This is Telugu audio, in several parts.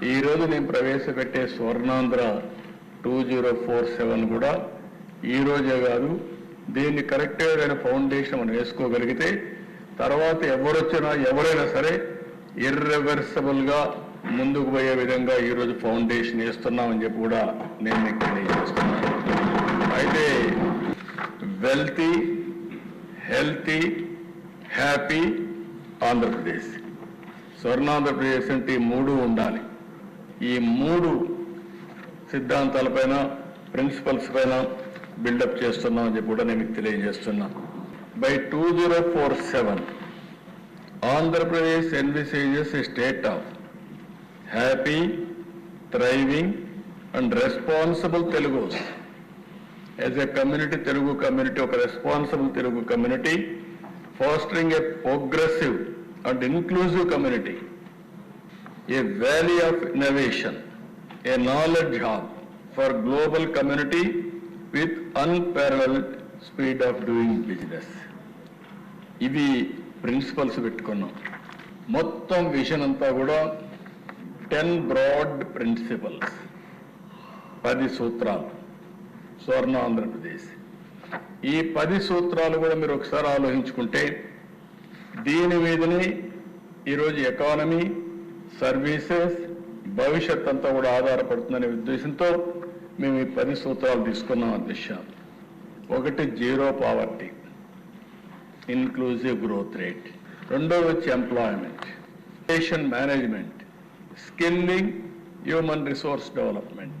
ఈరోజు నేను ప్రవేశపెట్టే Swarnandhra two zero four seven కూడా ఈరోజే కాదు దీన్ని కరెక్ట్గా ఫౌండేషన్ మనం వేసుకోగలిగితే తర్వాత ఎవరొచ్చినా ఎవరైనా సరే ఇర్రివర్సబుల్గా ముందుకు పోయే విధంగా ఈరోజు ఫౌండేషన్ వేస్తున్నామని చెప్పి కూడా నేను మీకు తెలియజేస్తున్నాను. అయితే wealthy healthy happy Andhra Pradesh. Swarnandhra Pradesh అంటే మూడు ఉండాలి. ఈ మూడు సిద్ధాంతాలపైన ప్రిన్సిపల్స్ పైన బిల్డప్ చేస్తున్నాం అని చెప్పి కూడా నేను మీకు తెలియజేస్తున్నా. By two zero four seven Andhra Pradesh envisages a state of happy thriving and responsible Telugus as a community Telugu community ఒక responsible Telugu community fostering a progressive and inclusive community a valley of innovation, a knowledge hub for global community with unparalleled speed of doing business. ఇవి ప్రిన్సిపల్స్ పెట్టుకున్నాం. మొత్తం విజన్ అంతా కూడా టెన్ బ్రాడ్ ప్రిన్సిపల్స్ పది సూత్రాలు. స్వర్ణ ఆంధ్రప్రదేశ్. ఈ పది సూత్రాలు కూడా మీరు ఒకసారి ఆలోచించుకుంటే దీని మీదనే ఈరోజు ఎకానమీ సర్వీసెస్ భవిష్యత్ అంతా కూడా ఆధారపడుతుందనే ఉద్దేశంతో మేము ఈ పది సూత్రాలు తీసుకున్నాం అధ్యక్ష. ఒకటి zero poverty inclusive growth rate రెండోది వచ్చి employment పేషన్ management skilling human resource development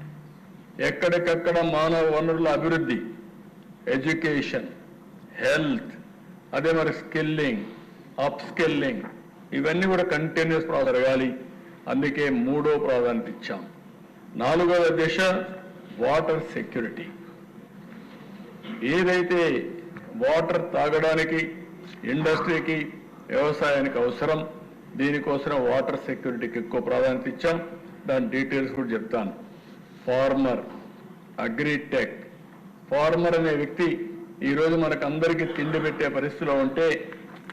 ఎక్కడికక్కడ మానవ వనరుల అభివృద్ధి ఎడ్యుకేషన్ హెల్త్ అదే మరి స్కిల్లింగ్ అప్ స్కిల్లింగ్ ఇవన్నీ కూడా కంటిన్యూస్ జరగాలి. అందుకే మూడో ప్రాధాన్యత ఇచ్చాం. నాలుగవ దశ వాటర్ సెక్యూరిటీ ఏదైతే వాటర్ తాగడానికి ఇండస్ట్రీకి వ్యవసాయానికి అవసరం దీనికోసం వాటర్ సెక్యూరిటీకి ఎక్కువ ప్రాధాన్యత ఇచ్చాం. దాని డీటెయిల్స్ కూడా చెప్తాను. ఫార్మర్ అగ్రిటెక్ ఫార్మర్ అనే వ్యక్తి ఈరోజు మనకు అందరికీ తిండి పెట్టే పరిస్థితిలో ఉంటే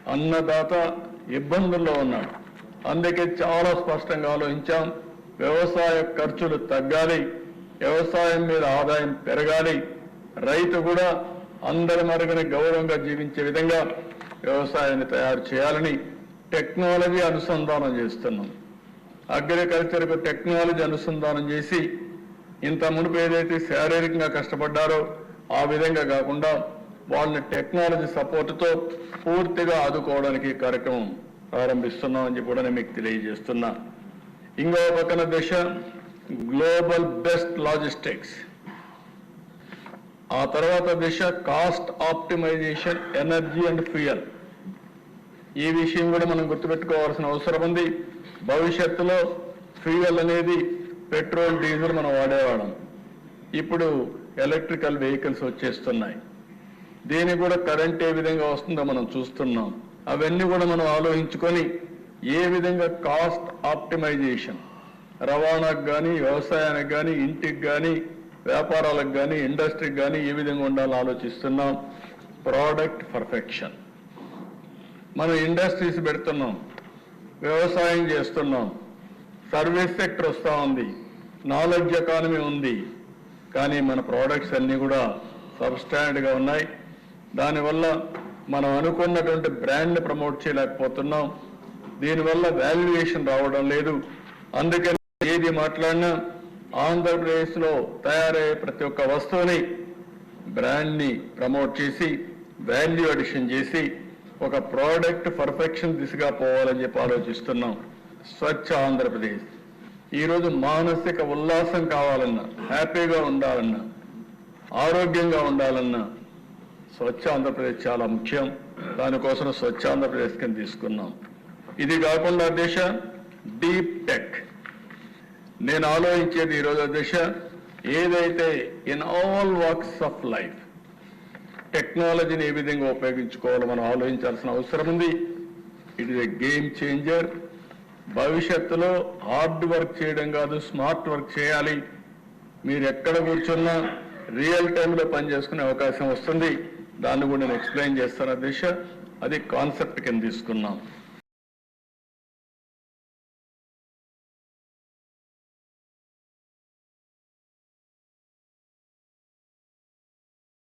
అన్నదాత ఇబ్బందుల్లో ఉన్నాడు. అందుకే చాలా స్పష్టంగా ఆలోచించాం. వ్యవసాయ ఖర్చులు తగ్గాలి. వ్యవసాయం మీద ఆదాయం పెరగాలి. రైతు కూడా అందరి మరుగున గౌరవంగా జీవించే విధంగా వ్యవసాయాన్ని తయారు చేయాలని టెక్నాలజీ అనుసంధానం చేస్తున్నాం. అగ్రికల్చర్కు టెక్నాలజీ అనుసంధానం చేసి ఇంత మునుపు ఏదైతే శారీరకంగా కష్టపడ్డారో ఆ విధంగా కాకుండా వాళ్ళని టెక్నాలజీ సపోర్ట్తో పూర్తిగా ఆదుకోవడానికి కార్యక్రమం ప్రారంభిస్తున్నాం ప్రారంభిస్తున్నామని చెప్పి కూడా నేను మీకు తెలియజేస్తున్నా. ఇంకో పక్కన దిశ గ్లోబల్ బెస్ట్ లాజిస్టిక్స్ ఆ తర్వాత దిశ cost optimization energy and fuel ఈ విషయం కూడా మనం గుర్తుపెట్టుకోవాల్సిన అవసరం ఉంది. భవిష్యత్తులో ఫ్యూయల్ అనేది పెట్రోల్ డీజిల్ మనం వాడేవాళ్ళం. ఇప్పుడు ఎలక్ట్రికల్ వెహికల్స్ వచ్చేస్తున్నాయి. దీనికి కూడా కరెంట్ ఏ విధంగా వస్తుందో మనం చూస్తున్నాం. అవన్నీ కూడా మనం ఆలోచించుకొని ఏ విధంగా కాస్ట్ ఆప్టిమైజేషన్ రవాణాకు కానీ వ్యవసాయానికి కానీ ఇంటికి కానీ వ్యాపారాలకు కానీ ఇండస్ట్రీకి కానీ ఏ విధంగా ఉండాలో ఆలోచిస్తున్నాం. ప్రోడక్ట్ పర్ఫెక్షన్ మనం ఇండస్ట్రీస్ పెడుతున్నాం. వ్యవసాయం చేస్తున్నాం. సర్వీస్ సెక్టర్ వస్తూ ఉంది. నాలెడ్జ్ ఎకానమీ ఉంది. కానీ మన ప్రోడక్ట్స్ అన్నీ కూడా సబ్స్టాండర్డ్గా ఉన్నాయి. దానివల్ల మనం అనుకున్నటువంటి బ్రాండ్ని ప్రమోట్ చేయలేకపోతున్నాం. దీనివల్ల వాల్యుయేషన్ రావడం లేదు. అందుకని ఏది మాట్లాడినా ఆంధ్రప్రదేశ్లో తయారయ్యే ప్రతి ఒక్క వస్తువుని బ్రాండ్ని ప్రమోట్ చేసి వాల్యూ అడిషన్ చేసి ఒక ప్రోడక్ట్ పర్ఫెక్షన్ దిశగా పోవాలని చెప్పి ఆలోచిస్తున్నాం. స్వచ్ఛ ఆంధ్రప్రదేశ్. ఈరోజు మానసిక ఉల్లాసం కావాలన్నా హ్యాపీగా ఉండాలన్నా ఆరోగ్యంగా ఉండాలన్నా స్వచ్ఛ ఆంధ్రప్రదేశ్ చాలా ముఖ్యం. దానికోసం స్వచ్ఛ ఆంధ్రప్రదేశ్ కింద తీసుకున్నాం. ఇది కాకుండా దిశ డీప్ టెక్ నేను ఆలోచించేది ఈరోజు దిశ ఏదైతే in all works of life టెక్నాలజీని ఏ విధంగా ఉపయోగించుకోవాలో మనం ఆలోచించాల్సిన అవసరం ఉంది. It is a game changer. భవిష్యత్తులో హార్డ్ వర్క్ చేయడం కాదు స్మార్ట్ వర్క్ చేయాలి. మీరు ఎక్కడ కూర్చున్నా రియల్ టైంలో పని చేసుకునే అవకాశం వస్తుంది. దాన్ని కూడా నేను ఎక్స్ప్లెయిన్ చేస్తాను దిశ అది కాన్సెప్ట్ కింద తీసుకున్నాం